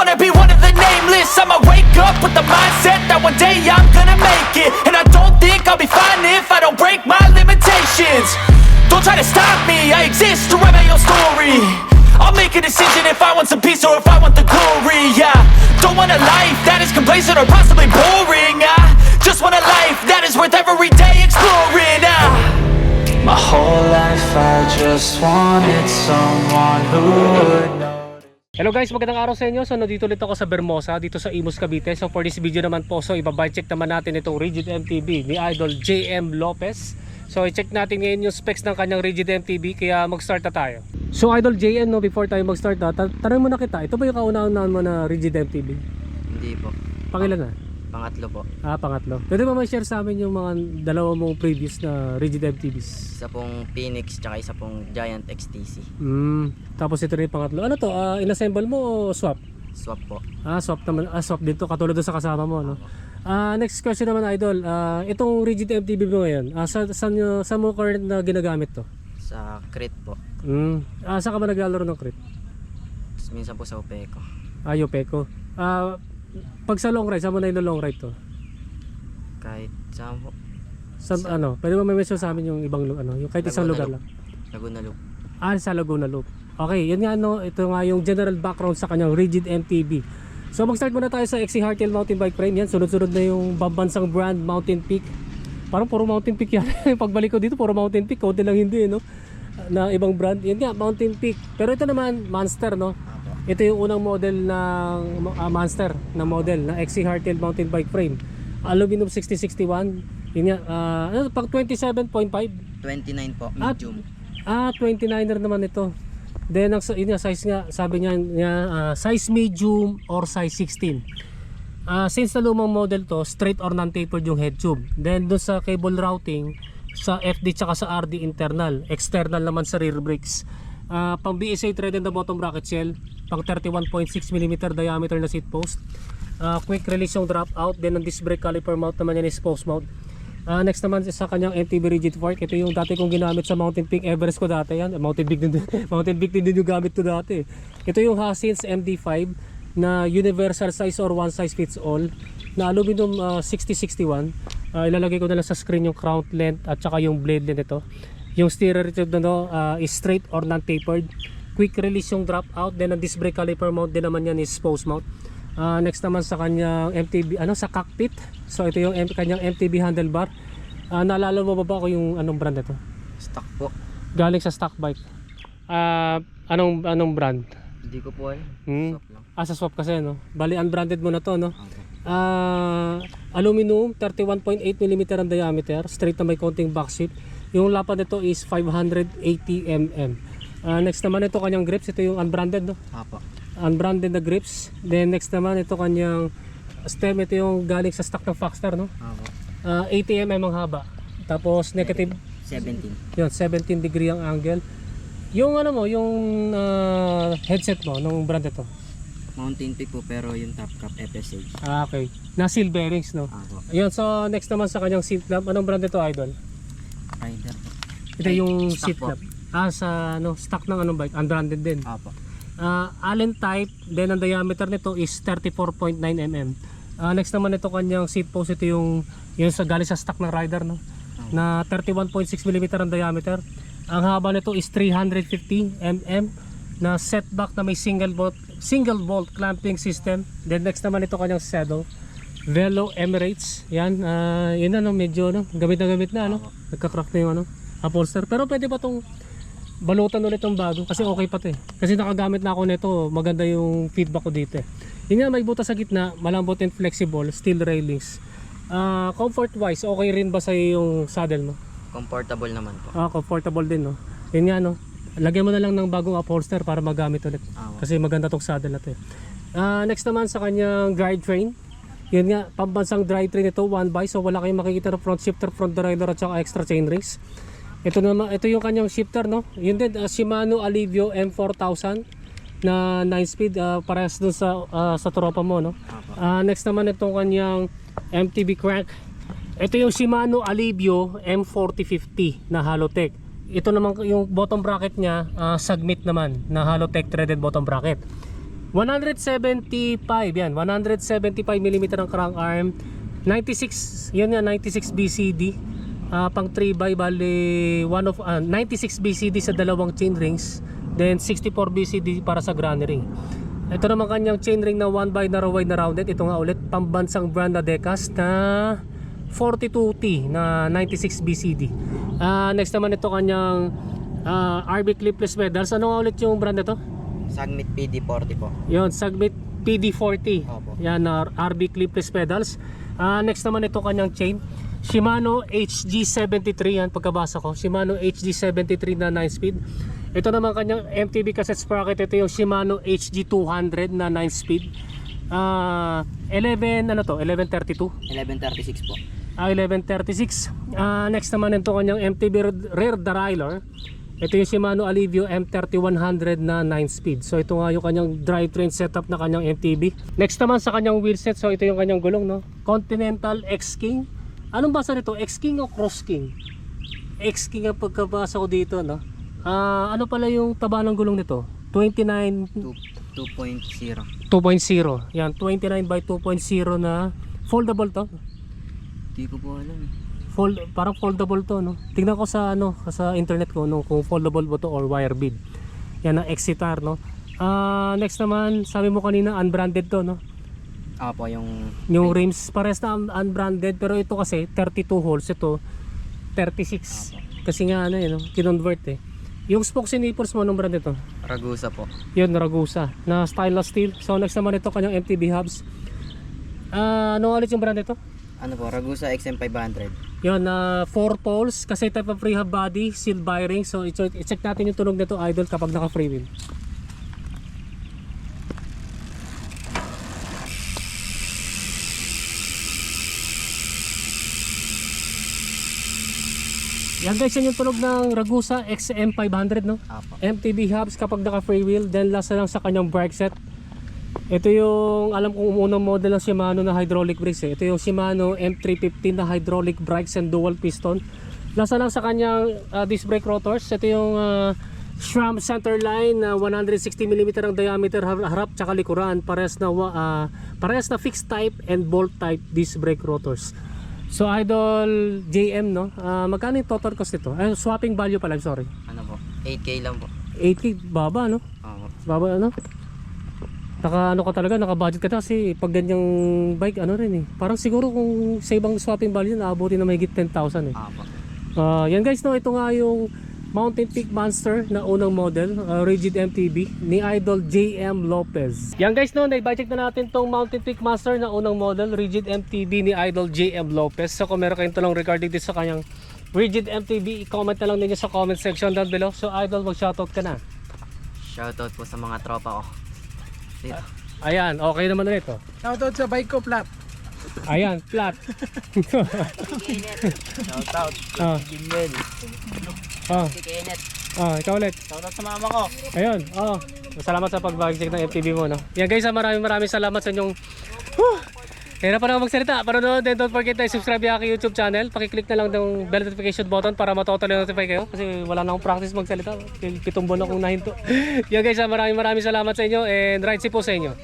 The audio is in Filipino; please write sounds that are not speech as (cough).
wanna be one of the nameless. I'ma wake up with the mindset that one day I'm gonna make it. And I don't think I'll be fine if I don't break my limitations. Don't try to stop me, I exist to write my own story. I'll make a decision if I want some peace or if I want the glory. Yeah, don't want a life that is complacent or possibly boring. I just want a life that is worth every day exploring. Ah. My whole life I just wanted someone who would. Hello guys, magandang araw sa inyo. So nandito ulit ako sa Bermosa, dito sa Imus Cavite. So for this video naman po, so ibabike check naman natin itong Rigid MTB ni Idol JM Lopez. So i-check natin ngayon yung specs ng kanyang Rigid MTB kaya mag-start na tayo. So Idol JM, no, before tayo mag-start na, ta- tanong mo na kita, ito ba yung kauna-unahan mo na Rigid MTB? Hindi po. Pangilan na? Pangatlo po. Ah, pangatlo. Pwede ba ma-share sa amin yung mga dalawa mong previous na Rigid MTBs? Isa pong Phoenix tsaka isa pong Giant XTC. Hmm, tapos ito na yung pangatlo. Ano to, ah, inassemble mo o swap? Swap po. Ah, swap naman. Ah, swap dito katulad doon sa kasama mo, no. Ah, next question naman idol. Ah, itong rigid MTB mo ngayon. Ah, sa saan nyo- saan mo current na ginagamit to? Sa crit po. Hmm. Ah, saan ka ba naglalaro ng crit? Tapos minsan po sa Upeco. Ah, Yopeco. Ah, pag sa long ride, saan mo na yung long ride to? Kahit sa po. Sa, ano, pwede mo may-mention sa amin yung ibang lu- ano, yung kahit isang Laguna lugar Loop. lang. Laguna Loop. Ah, sa Laguna Loop. Okay, yun nga no, ito nga yung general background sa kanyang rigid MTB. So mag-start muna tayo sa XC Hardtail Mountain Bike Frame. Yan, sunod-sunod na yung babansang brand Mountain Peak. Parang puro Mountain Peak yan. (laughs) Pagbalik ko dito, puro Mountain Peak. Konti lang hindi, no? Na ibang brand. Yan nga, Mountain Peak. Pero ito naman, Monster, no? Ito yung unang model ng ah, Monster na model na XC Hardtail Mountain Bike Frame. Aluminum 6061. Yun nga, ah, ano, pag 27.5. 29 po. At- Medium. Ah, 29er naman ito. Then ang yun nga, size nga, sabi niya, niya ah, size medium or size 16. Ah, since na lumang model to, straight or non-tapered yung head tube. Then doon sa cable routing, sa FD tsaka sa RD internal, external naman sa rear brakes. Ah, pang BSA thread in the bottom bracket shell, pang 31.6 mm diameter na seat post. Ah, quick release yung drop out, then ang disc brake caliper mount naman yan is post mount. Ah, next naman sa kanyang MTB rigid fork. Ito yung dati kong ginamit sa Mountain Peak Everest ko dati yan. Eh, Mountain Peak din (laughs) Mountain Peak din, yung gamit ko dati. Ito yung Hasins MD5 na universal size or one size fits all na aluminum ah, 6061. Ah, ilalagay ko na lang sa screen yung crown length at saka yung blade length nito. Yung steerer tube na no, ah, is straight or non-tapered. Quick release yung drop out. Then ang disc brake caliper mount din naman yan is post mount. Ah, next naman sa kanyang MTB, ano sa cockpit. So ito yung M- kanyang MTB handlebar. Ah, naalala mo ba ba ako yung anong brand ito? Stock po. Galing sa stock bike. Ah, anong anong brand? Hindi ko po alam. Hmm? Swap lang. Ah, sa swap kasi no. Bali unbranded mo na to no. Okay. Ah, aluminum 31.8 mm ang diameter, straight na may konting back seat. Yung lapad nito is 580 mm. Ah, next naman ito kanyang grips, ito yung unbranded no. Apo. unbranded na grips. Then next naman ito kanyang stem ito yung galing sa stock ng Foxstar no. Apo. Ah, 80 mm ang haba. Tapos negative 17. yun 17 degree ang angle. Yung ano mo, yung ah, headset mo nung brand ito. Mountain Peak po pero yung top cap FSH. Ah, okay. Na seal bearings no. Apo. Ayun, so next naman sa kanyang seat lamp. Anong brand ito, Idol? Ito yung Stock seat po. lamp. Ah, sa ano, stock ng anong bike, unbranded din. Apo. Ah, Allen type, then ang diameter nito is 34.9 mm. Ah, next naman ito kanyang seat post ito yung yung sa galing sa stock ng rider no. Na 31.6 mm ang diameter. Ang haba nito is 350 mm na setback na may single bolt single bolt clamping system. Then next naman ito kanyang saddle. Velo Emirates. Yan, ah, yun na no, medyo no, gamit na gamit na no. Nagka-crack na yung ano, upholster. Pero pwede pa tong balutan ulit ng bago kasi okay pa to eh. Kasi nakagamit na ako nito, maganda yung feedback ko dito eh. Yun nga may butas sa gitna, malambot and flexible, steel railings. Ah, comfort wise, okay rin ba sa yung saddle mo? Comfortable naman po. Ah, comfortable din no. Yun nga no. Lagyan mo na lang ng bagong upholster para magamit ulit. Apo. Kasi maganda tong saddle na to eh. Ah, next naman sa kanyang drivetrain. Yun nga, pambansang drivetrain ito, one by. So wala kayong makikita na front shifter, front derailleur at saka extra chainrings. Ito naman, ito yung kanyang shifter no. Yun din, ah, Shimano Alivio M4000 na 9 speed ah, parehas dun sa ah, sa tropa mo no. Ah, next naman itong kanyang MTB crank. Ito yung Shimano Alivio M4050 na Halotech. ito naman yung bottom bracket niya, ah, Submit naman na Halotech threaded bottom bracket. 175 yan, 175 mm ang crank arm. 96, yun nga 96 BCD. Ah, pang 3 by bali one of ah, 96 BCD sa dalawang chain rings, then 64 BCD para sa granny ring. Ito naman kanyang chain ring na 1 by narrow wide na rounded. Ito nga ulit pambansang brand na Decas na 42T na 96 BCD. Ah, next naman ito kanyang ah, RB clipless pedals. Ano nga ulit yung brand nito? Sagmit PD40 po. Yon, Sagbit PD40. Opo. Yan na RB clipless pedals. Ah, next naman ito kanyang chain. Shimano HG73 yan pagkabasa ko. Shimano HG73 na 9 speed. Ito naman kanyang MTB cassette sprocket. Ito yung Shimano HG200 na 9 speed. Ah, 11 ano to? 1132. 1136 po. Ah, 1136. Ah, next naman ito kanyang MTB rear- rear derailleur. Ito yung Shimano Alivio M3100 na 9 speed. So ito nga yung kanyang drivetrain setup na kanyang MTB. Next naman sa kanyang wheelset, so ito yung kanyang gulong no. Continental X King. Anong basa nito? X King o Cross King? X King ang pagkabasa ko dito no. Ah, ano pala yung taba ng gulong nito? 29 2 2.0. 2.0. Yan, 29 by 2.0 na foldable to. Di ko po alam eh. Fold, parang foldable to, no? Tingnan ko sa ano, sa internet ko no, kung foldable ba to or wire bead. Yan ang Exitar, no? Ah, next naman, sabi mo kanina unbranded to, no? Ah po, yung Yung rims pares na un- unbranded pero ito kasi 32 holes ito 36. Kasi nga ano yun, no? kinonvert eh. Yung spokes and nipples mo, anong brand ito? Ragusa po. Yun, Ragusa. Na stainless steel. So next naman ito kanyang MTB hubs. Ah, ano ulit yung brand ito? Ano po, Ragusa XM500. Yun, na 4 poles kasi type of rehab body, seal bearing. So i-check i-check natin yung tunog nito idol kapag naka free wheel. Yan guys, yan yung tunog ng Ragusa XM500 no? Apo. MTB hubs kapag naka free wheel then last na lang sa kanyang brake set ito yung alam kong unang model ng Shimano na hydraulic brakes eh. ito yung Shimano M315 na hydraulic brakes and dual piston last na lang sa kanyang uh, disc brake rotors ito yung uh, SRAM center line na 160mm ang diameter har- harap tsaka likuran pares na wa- ah, pares na fixed type and bolt type disc brake rotors so idol JM no Ah, magkano yung total cost nito eh, swapping value pala sorry Ano po, 8K lang po. 80 baba no Opo. Baba ano? Naka ano ka talaga, naka budget ka na kasi pag ganyang bike ano rin eh. Parang siguro kung sa ibang swapping value naabuti na mahigit 10,000 eh. Apo. Ah, yan guys no, ito nga yung Mountain Peak Monster na unang model, ah, Rigid MTB ni Idol JM Lopez. Yan guys no, na-budget na natin tong Mountain Peak Monster na unang model, Rigid MTB ni Idol JM Lopez. So kung meron kayong tulong regarding dito sa kanyang Rigid MTB, i-comment na lang ninyo sa comment section down below. So Idol, mag-shoutout ka na. Shoutout po sa mga tropa ko. Dito. Ayan, okay naman ulit oh. Shoutout sa bike ko, Plat. Ayan, flat. (laughs) (laughs) Shoutout. Ah. Gimel. Ah, Si Kenneth. ah, ikaw ulit. Shoutout sa mama ko. Ayun, oh. Salamat sa pag-check ng FTV mo, no? Yan guys, maraming maraming salamat sa inyong... Whew! Kaya na pa ako magsalita. Panonood din, don't forget to subscribe yung aking YouTube channel. Pakiclick na lang ng bell notification button para matotally notify kayo. Kasi wala na akong practice magsalita. Pitong buwan akong nahinto. (laughs) Yan guys, maraming maraming salamat sa inyo and right si po sa inyo.